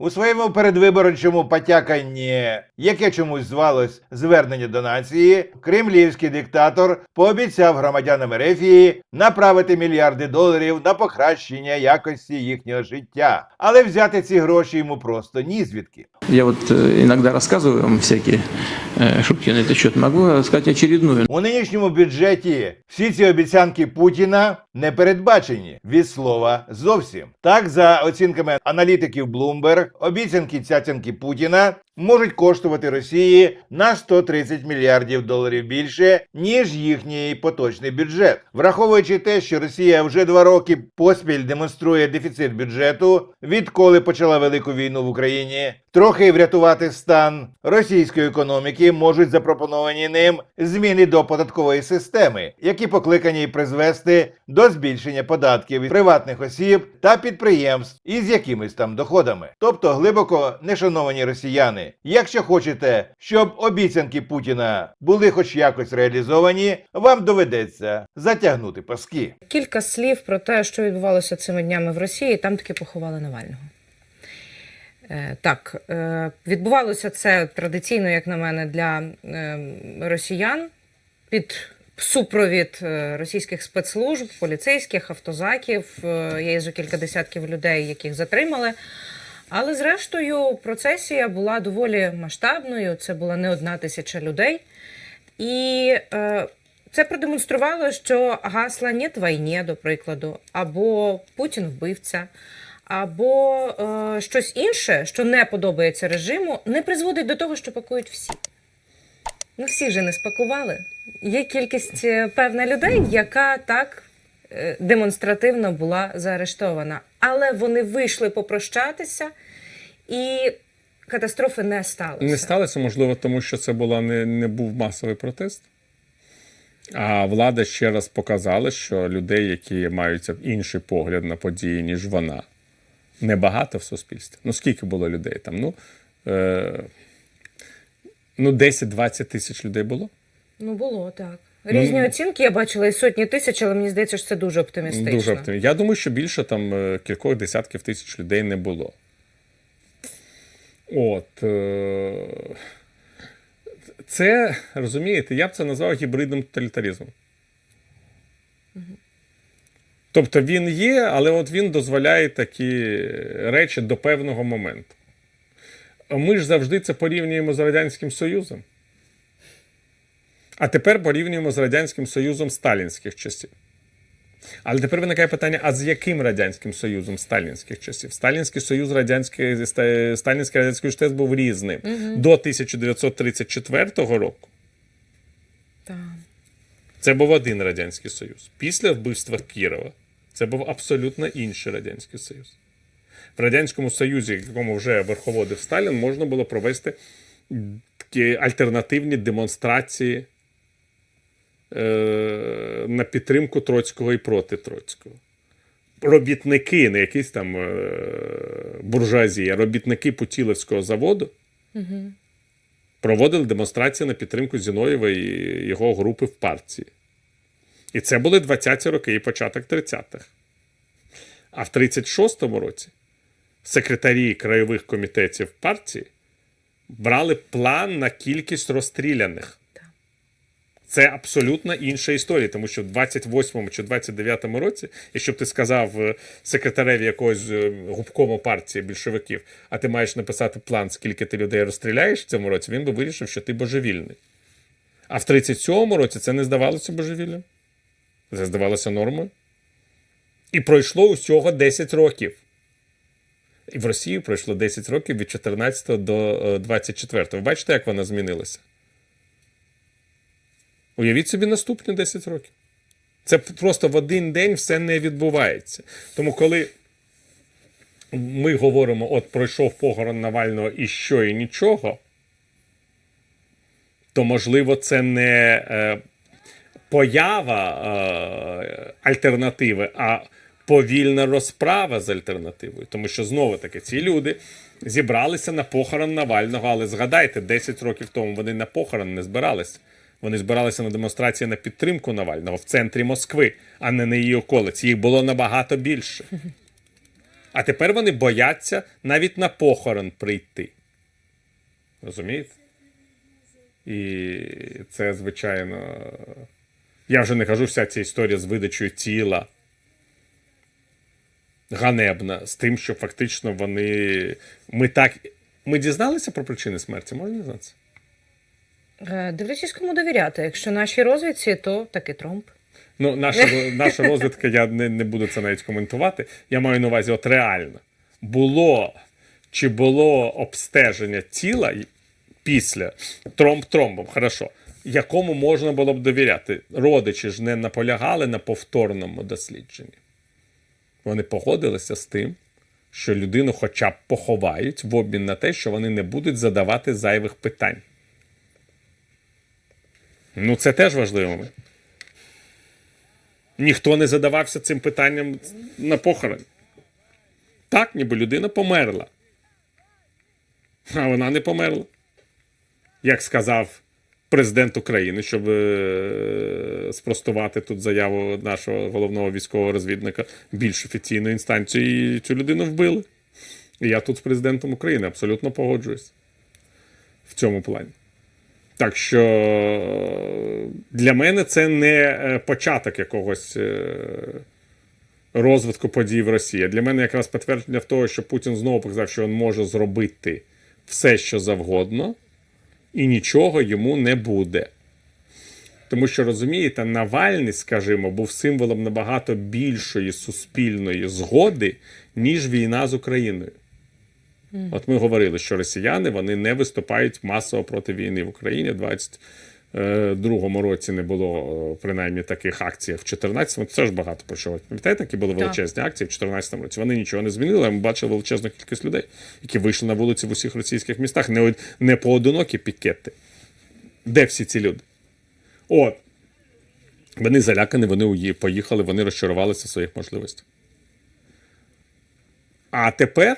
У своєму передвиборчому потяканні, яке чомусь звалось звернення до нації, кремлівський диктатор пообіцяв громадянам Ерефії направити мільярди доларів на покращення якості їхнього життя, але взяти ці гроші йому просто ні звідки. Я вот э, иногда рассказываю вам всякие э, шутки на этот счет. Могу сказать очередную. У нинішньому бюджеті всі ці обіцянки Путіна не передбачені від слова зовсім. Так, за оцінками аналітиків Bloomberg, обіцянки цяцянки Путіна можуть коштувати Росії на 130 мільярдів доларів більше, ніж їхній поточний бюджет. Враховуючи те, що Росія вже два роки поспіль демонструє дефіцит бюджету, відколи почала велику війну в Україні, трохи врятувати стан російської економіки можуть запропоновані ним зміни до податкової системи, які покликані призвести до збільшення податків приватних осіб та підприємств із якимись там доходами. Тобто, глибоко нешановані росіяни, якщо хочете, щоб обіцянки Путіна були хоч якось реалізовані, вам доведеться затягнути паски. Кілька слів про те, що відбувалося цими днями в Росії. Там таки поховали Навального. Е, Так, е, відбувалося це традиційно, як на мене, для е, росіян під супровід російських спецслужб, поліцейських, автозаків. Е, Є кілька десятків людей, яких затримали. Але зрештою процесія була доволі масштабною. Це була не одна тисяча людей. І е, це продемонструвало, що гасла «Нет війні», до прикладу, або Путін вбивця, або е, щось інше, що не подобається режиму, не призводить до того, що пакують всі. Ну, всі ж не спакували. Є кількість е, певна людей, яка так демонстративно була заарештована. Але вони вийшли попрощатися, і катастрофи не сталося. Не сталося, можливо, тому що це була не, не був масовий протест. А влада ще раз показала, що людей, які мають інший погляд на події, ніж вона, небагато в суспільстві. Ну, скільки було людей там? Ну, е, ну 10-20 тисяч людей було. Ну, було так. Різні Ну, оцінки я бачила і сотні тисяч, але мені здається, що це дуже оптимістично. Дуже оптимістично. Я думаю, що більше там е, кількох десятків тисяч людей не було. От. е, Це, розумієте, я б це назвав гібридним тоталітаризмом. Тобто він є, але от він дозволяє такі речі до певного моменту. Ми ж завжди це порівнюємо з Радянським Союзом. А тепер порівнюємо з Радянським Союзом сталінських часів. Але тепер виникає питання: а з яким Радянським Союзом сталінських часів? Сталінський Союз Радянський, Ста- Сталінський Радянський Союз теж був різним до 1934 року. Так. Це був один Радянський Союз. Після вбивства Кірова це був абсолютно інший Радянський Союз. В Радянському Союзі, якому вже верховодив Сталін, можна було провести альтернативні демонстрації на підтримку Троцького і проти Троцького. Робітники, не якісь там е, буржуазія, робітники Путілевського заводу проводили демонстрації на підтримку Зіновєва і його групи в партії. І це були 20-ті роки і початок 30-х. А в 36-му році секретарі краєвих комітетів партії брали план на кількість розстріляних. Це абсолютно інша історія, тому що в 28-му чи 29-му році, якщо б ти сказав е, секретареві якогось е, губкому партії більшовиків, а ти маєш написати план, скільки ти людей розстріляєш в цьому році, він би вирішив, що ти божевільний. А в 37-му році це не здавалося божевіллям. Це здавалося нормою. І пройшло усього 10 років. І в Росії пройшло 10 років від 14 до е, 24. Ви бачите, як вона змінилася? Уявіть собі наступні 10 років. Це просто в один день все не відбувається. Тому коли ми говоримо, от пройшов похорон Навального і що, і нічого, то можливо це не е, поява е, альтернативи, а повільна розправа з альтернативою. Тому що знову таки ці люди зібралися на похорон Навального, але згадайте, 10 років тому вони на похорон не збиралися. Вони збиралися на демонстрації на підтримку Навального в центрі Москви, а не на її околиці. Їх було набагато більше. А тепер вони бояться навіть на похорон прийти. Розумієте? І це, звичайно. Я вже не кажу вся ця історія з видачею тіла. Ганебна з тим, що фактично вони. Ми так. Ми дізналися про причини смерті, можна дізнатися? Е, Дивлячись, кому довіряти. Якщо нашій розвідці, то таки Тромп. Ну, наша, наша розвідка, я не, не буду це навіть коментувати. Я маю на увазі, от реально. Було чи було обстеження тіла після тромб-тромбом, хорошо, якому можна було б довіряти. Родичі ж не наполягали на повторному дослідженні. Вони погодилися з тим, що людину хоча б поховають в обмін на те, що вони не будуть задавати зайвих питань. Ну, це теж важливий момент. Ніхто не задавався цим питанням на похороні. Так, ніби людина померла. А вона не померла. Як сказав президент України, щоб е, спростувати тут заяву нашого головного військового розвідника більш офіційною інстанцією, і цю людину вбили. І я тут з президентом України абсолютно погоджуюсь в цьому плані. Так що е, для мене це не е, початок якогось е, розвитку подій в Росії. Для мене якраз підтвердження в того, що Путін знову показав, що він може зробити все, що завгодно, і нічого йому не буде. Тому що розумієте, Навальний, скажімо, був символом набагато більшої суспільної згоди, ніж війна з Україною. От ми говорили, що росіяни вони не виступають масово проти війни в Україні. В 22-му році не було е, принаймні таких акцій. В 14-му це ж багато про що. Пам'ятаєте, які були величезні акції в 14-му році? Вони нічого не змінили. Ми бачили величезну кількість людей, які вийшли на вулиці в усіх російських містах. Не, не поодинокі пікети. Де всі ці люди? От. Вони залякані, вони поїхали, вони розчарувалися в своїх можливостях. А тепер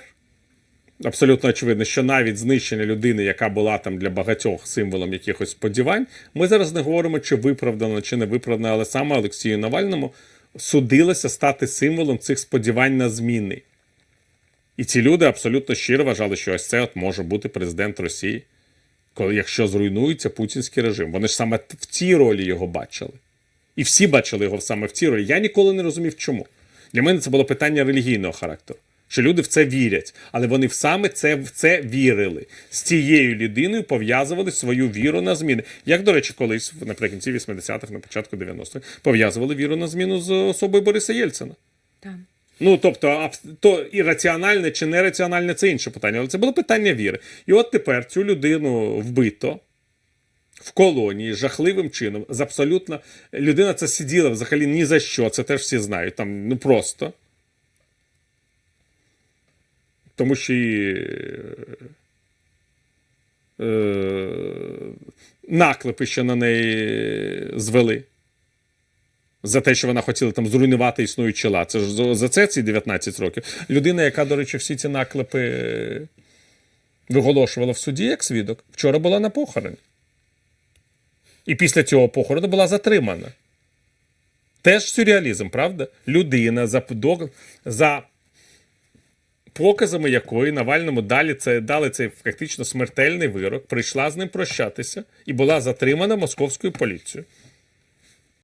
абсолютно очевидно, що навіть знищення людини, яка була там для багатьох символом якихось сподівань, ми зараз не говоримо, чи виправдано, чи не виправдано, але саме Олексію Навальному судилося стати символом цих сподівань на зміни. І ці люди абсолютно щиро вважали, що ось це от може бути президент Росії, коли якщо зруйнується путінський режим. Вони ж саме в цій ролі його бачили. І всі бачили його саме в цій ролі. Я ніколи не розумів, чому. Для мене це було питання релігійного характеру. Що люди в це вірять, але вони саме це, в це вірили. З цією людиною пов'язували свою віру на зміни. Як, до речі, колись наприкінці 80-х, на початку 90-х, пов'язували віру на зміну з особою Бориса Єльцина. Так. Ну, тобто, то і раціональне чи нераціональне це інше питання, але це було питання віри. І от тепер цю людину вбито в колонії жахливим чином. З абсолютно людина це сиділа взагалі ні за що, це теж всі знають. Там ну просто. Тому що і е, наклепи ще на неї звели за те, що вона хотіла там зруйнувати існуючі ла. Це ж за- це ці 19 років. Людина, яка, до речі, всі ці наклепи е, виголошувала в суді як свідок, вчора була на похороні. І після цього похорону була затримана. Теж сюрреалізм, правда? Людина за, за показами якої Навальному далі це, дали цей фактично смертельний вирок, прийшла з ним прощатися і була затримана московською поліцією.